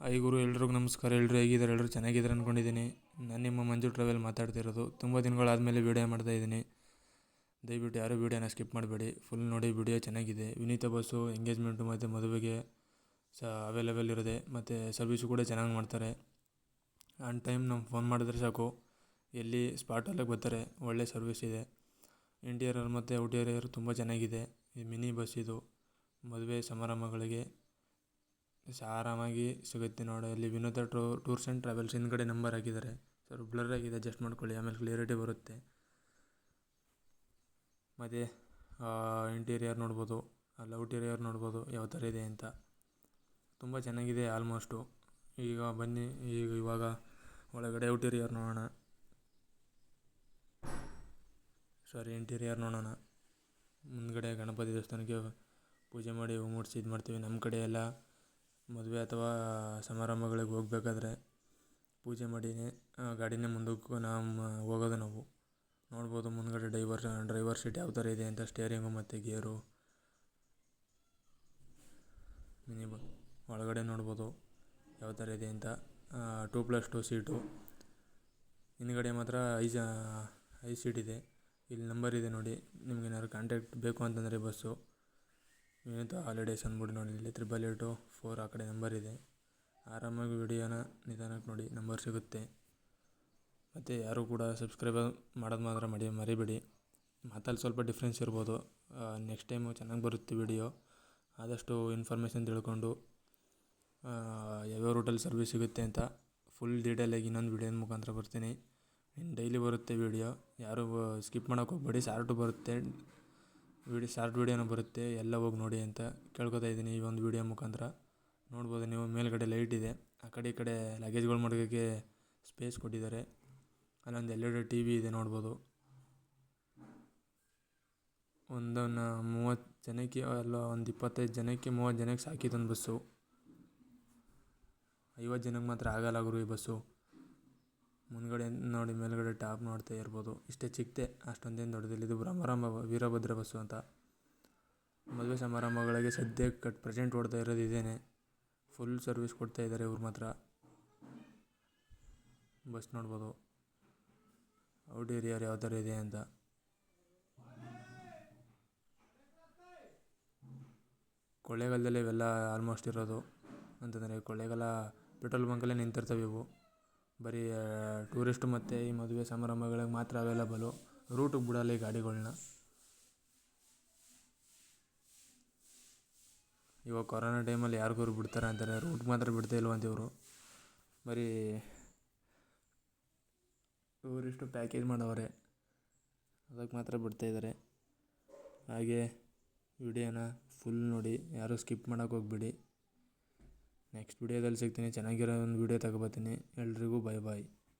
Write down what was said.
Hi ಗುರು, ಎಲ್ರಿಗೂ ನಮಸ್ಕಾರ. ಎಲ್ಲರೂ ಹೇಗಿದ್ದಾರೆ? ಎಲ್ಲರೂ ಚೆನ್ನಾಗಿದ್ದಾರೆ ಅಂದ್ಕೊಂಡಿದ್ದೀನಿ ನಾನು ನಿಮ್ಮ ಮಂಜು ಟ್ರಾವೆಲ್ ಮಾತಾಡ್ತಿರೋದು ತುಂಬ ದಿನಗಳಾದಮೇಲೆ ವೀಡಿಯೋ ಮಾಡ್ತಾ ಇದ್ದೀನಿ. ದಯವಿಟ್ಟು ಯಾರೂ ವೀಡಿಯೋನ ಸ್ಕಿಪ್ ಮಾಡಬೇಡಿ. ಫುಲ್ ನೋಡಿ ವಿಡಿಯೋ ಚೆನ್ನಾಗಿದೆ. ವಿನೀತ ಬಸ್ಸು ಎಂಗೇಜ್ಮೆಂಟು ಮತ್ತು ಮದುವೆಗೆ ಸಹ ಅವೈಲೇಬಲ್ ಇರುತ್ತೆ ಮತ್ತು ಸರ್ವಿಸು ಕೂಡ ಚೆನ್ನಾಗಿ ಮಾಡ್ತಾರೆ. ಆನ್ ಟೈಮ್ ನಮ್ಮ ಫೋನ್ ಮಾಡಿದ್ರೆ ಸಾಕು. ಎಲ್ಲಿ ಸ್ಪಾಟಲ್ಲೇ ಬರ್ತಾರೆ. ಒಳ್ಳೆ ಸರ್ವಿಸ್ ಇದೆ. ಇಂಟೀರಿಯರ್ ಮತ್ತು ಔಟೀರಿಯರ್ ತುಂಬ ಚೆನ್ನಾಗಿದೆ. ಈ ಮಿನಿ ಬಸ್ ಇದು. ಮದುವೆ ಸಮಾರಂಭಗಳಿಗೆ ಸ ಆರಾಮಾಗಿ ಸಿಗುತ್ತೆ ನೋಡಿ. ಅಲ್ಲಿ Vinoda true, tours and travels ಹಿಂದ್ಗಡೆ ನಂಬರ್ ಹಾಕಿದ್ದಾರೆ. ಸರ್ ಬ್ಲರ್ ಆಗಿದೆ ಅಡ್ಜಸ್ಟ್ ಮಾಡ್ಕೊಳ್ಳಿ. ಆಮೇಲೆ ಕ್ಲಿಯರಿಟಿ ಬರುತ್ತೆ. ಮತ್ತು ಇಂಟೀರಿಯರ್ ನೋಡ್ಬೋದು. ಅಲ್ಲಿ ಔಟೀರಿಯರ್ ನೋಡ್ಬೋದು. ಯಾವ ಥರ ಇದೆ ಅಂತ. ತುಂಬ ಚೆನ್ನಾಗಿದೆ ಆಲ್ಮೋಸ್ಟು ಈಗ ಬನ್ನಿ, ಈಗ ಇವಾಗ ಒಳಗಡೆ ಔಟೀರಿಯರ್ ನೋಡೋಣ. ಸಾರಿ ಇಂಟೀರಿಯರ್ ನೋಡೋಣ. ಮುಂದ್ಗಡೆ ಗಣಪತಿ ದೇವಸ್ಥಾನಕ್ಕೆ ಪೂಜೆ ಮಾಡಿ ಹೂ ಇದು ಮಾಡ್ತೀವಿ ನಮ್ಮ ಕಡೆ ಎಲ್ಲ ಮದುವೆ ಅಥವಾ ಸಮಾರಂಭಗಳಿಗೆ ಹೋಗ್ಬೇಕಾದ್ರೆ ಪೂಜೆ ಮಾಡಿನೇ. ಗಾಡಿನೇ ಮುಂದಕ್ಕೆ ನಮ್ಮ ಹೋಗೋದು ನಾವು. ನೋಡ್ಬೋದು ಮುಂದುಗಡೆ ಡೈವರ್ ಡ್ರೈವರ್ ಸೀಟ್ ಯಾವ ಥರ ಇದೆ ಅಂತ ಸ್ಟೇರಿಂಗು ಮತ್ತು ಗೇರು. ಮಿನಿ ಬ, ಒಳಗಡೆ ನೋಡ್ಬೋದು ಯಾವ ಥರ ಇದೆ ಅಂತ. ಟೂ ಪ್ಲಸ್ ಟೂ ಸೀಟು ಹಿಂದ್ಗಡೆ ಮಾತ್ರ ಐ ಜ ಐದು ಸೀಟ್ ಇದೆ. ಇಲ್ಲಿ ನಂಬರ್ ಇದೆ ನೋಡಿ. ನಿಮ್ಗೆ ಏನಾದ್ರು ಕಾಂಟ್ಯಾಕ್ಟ್ ಬೇಕು ಅಂತಂದರೆ ಬಸ್ಸು. ವಿನೀತ ಹಾಲಿಡೇಸ್ ಅಂದ್ಬಿಟ್ಟು ನೋಡಿ, ಇಲ್ಲಿ ತ್ರಿಬಲ್ ಏಟು ಫೋರ್ ಆ ಕಡೆ ನಂಬರ್ ಇದೆ. ಆರಾಮಾಗಿ ವಿಡಿಯೋನ ನಿಧಾನಕ್ಕೆ ನೋಡಿ ನಂಬರ್ ಸಿಗುತ್ತೆ. ಮತ್ತು ಯಾರೂ ಕೂಡ ಸಬ್ಸ್ಕ್ರೈಬ್ ಮಾಡೋದು ಮಾತ್ರ ಮಾಡಿ, ಮರಿಬೇಡಿ. ಮಾತಲ್ಲಿ ಸ್ವಲ್ಪ ಡಿಫ್ರೆನ್ಸ್ ಇರ್ಬೋದು. ನೆಕ್ಸ್ಟ್ ಟೈಮು ಚೆನ್ನಾಗಿ ಬರುತ್ತೆ ವಿಡಿಯೋ ಆದಷ್ಟು ಇನ್ಫಾರ್ಮೇಷನ್ ತಿಳ್ಕೊಂಡು ಯಾವ್ಯಾವ ರೂಟಲ್ಲಿ ಸರ್ವಿಸ್ ಸಿಗುತ್ತೆ ಅಂತ ಫುಲ್ ಡೀಟೇಲಾಗಿ ಇನ್ನೊಂದು ವಿಡಿಯೋದ ಮುಖಾಂತರ ಬರ್ತೀನಿ. ಡೈಲಿ ಬರುತ್ತೆ ವಿಡಿಯೋ ಯಾರು ಸ್ಕಿಪ್ ಮಾಡೋಕ್ಕೆ ಹೋಗ್ಬೇಡಿ. ಶಾರ್ಟು ಬರುತ್ತೆ. ವಿಡಿಯೋ ಶಾರ್ಟ್ ವೀಡಿಯೋನೂ ಬರುತ್ತೆ, ಎಲ್ಲ ಹೋಗಿ ನೋಡಿ ಅಂತ ಕೇಳ್ಕೊತಾ ಇದ್ದೀನಿ ಈ ಒಂದು ವೀಡಿಯೋ ಮುಖಾಂತರ. ನೋಡ್ಬೋದು ನೀವು, ಮೇಲ್ಗಡೆ ಲೈಟ್ ಇದೆ, ಆ ಕಡೆ ಈ ಕಡೆ ಲಗೇಜ್ಗಳು ಮಡಗೋಕ್ಕೆ ಸ್ಪೇಸ್ ಕೊಟ್ಟಿದ್ದಾರೆ. ಅಲ್ಲೊಂದು ಎಲ್ ಇ ಟಿ ವಿ ಇದೆ ನೋಡ್ಬೋದು. ಒಂದನ್ನು ಮೂವತ್ತು ಜನಕ್ಕೆ, ಅಲ್ಲ ಒಂದು ಇಪ್ಪತ್ತೈದು ಜನಕ್ಕೆ, ಮೂವತ್ತು ಜನಕ್ಕೆ ಸಾಕಿದ್ದೊಂದು ಬಸ್ಸು. ಐವತ್ತು ಜನಕ್ಕೆ ಮಾತ್ರ ಆಗಲ್ಲ ಗುರು ಈ ಬಸ್ಸು. ಮುಂದ್ಗಡೆ ನೋಡಿ, ಮೇಲ್ಗಡೆ ಟಾಪ್ ನೋಡ್ತಾ ಇರ್ಬೋದು. ಇಷ್ಟೇ ಚಿಕ್ಕದೆ ಅಷ್ಟೊಂದೇನು ದೊಡ್ಡದಿಲ್ಲ ಇದು ಭ್ರಮರಾಂಬ, ವೀರಭದ್ರ ಬಸ್ಸು ಅಂತ. ಮದುವೆ ಸಮಾರಂಭಗಳಿಗೆ ಸದ್ಯಕ್ಕೆ ಕಟ್ ಪ್ರೆಸೆಂಟ್ ಓಡ್ತಾ ಇರೋದು ಇದೇನೆ. ಫುಲ್ ಸರ್ವಿಸ್ ಕೊಡ್ತಾ ಇದ್ದಾರೆ ಇವ್ರು ಮಾತ್ರ. ಬಸ್ ನೋಡ್ಬೋದು. ಔಟ್ ಏರಿಯಾರು ಯಾವ ಥರ ಇದೆ ಅಂತ. ಕೊಳ್ಳೇಗಾಲದಲ್ಲೇ ಇವೆಲ್ಲ ಆಲ್ಮೋಸ್ಟ್ ಇರೋದು. ಅಂತಂದರೆ ಕೊಳ್ಳೇಗಾಲ, ಪೆಟ್ರೋಲ್ ಬಂಕಲ್ಲೇ ನಿಂತಿರ್ತವೆ ಇವು. ಬರೀ ಟೂರಿಸ್ಟ್ ಮತ್ತು ಈ ಮದುವೆ ಸಮಾರಂಭಗಳಿಗೆ ಮಾತ್ರ ಅವೈಲಬಲು ರೂಟಿಗೆ ಬಿಡಲ್ಲ ಈ ಗಾಡಿಗಳನ್ನ ಇವಾಗ ಕೊರೋನಾ ಟೈಮಲ್ಲಿ ಯಾರಿಗೋರು ಬಿಡ್ತಾರೆ ಅಂತಾರೆ. ರೂಟ್ಗೆ ಮಾತ್ರ ಬಿಡ್ತಾ ಇಲ್ವಂತ ಇವರು ಬರೀ ಟೂರಿಸ್ಟು ಪ್ಯಾಕೇಜ್ ಮಾಡವ್ರೆ. ಅದಕ್ಕೆ ಮಾತ್ರ ಬಿಡ್ತಾ ಇದ್ದಾರೆ ಹಾಗೆ ವಿಡಿಯೋನ ಫುಲ್ ನೋಡಿ. ಯಾರೂ ಸ್ಕಿಪ್ ಮಾಡೋಕ್ಕೆ ಹೋಗ್ಬೇಡಿ. ನೆಕ್ಸ್ಟ್ ವಿಡಿಯೋದಲ್ಲಿ ಸಿಗ್ತೀನಿ. ಚೆನ್ನಾಗಿರೋ ಒಂದು ವಿಡಿಯೋ ತಗೊಬರ್ತೀನಿ ಎಲ್ರಿಗೂ ಬೈ ಬಾಯ್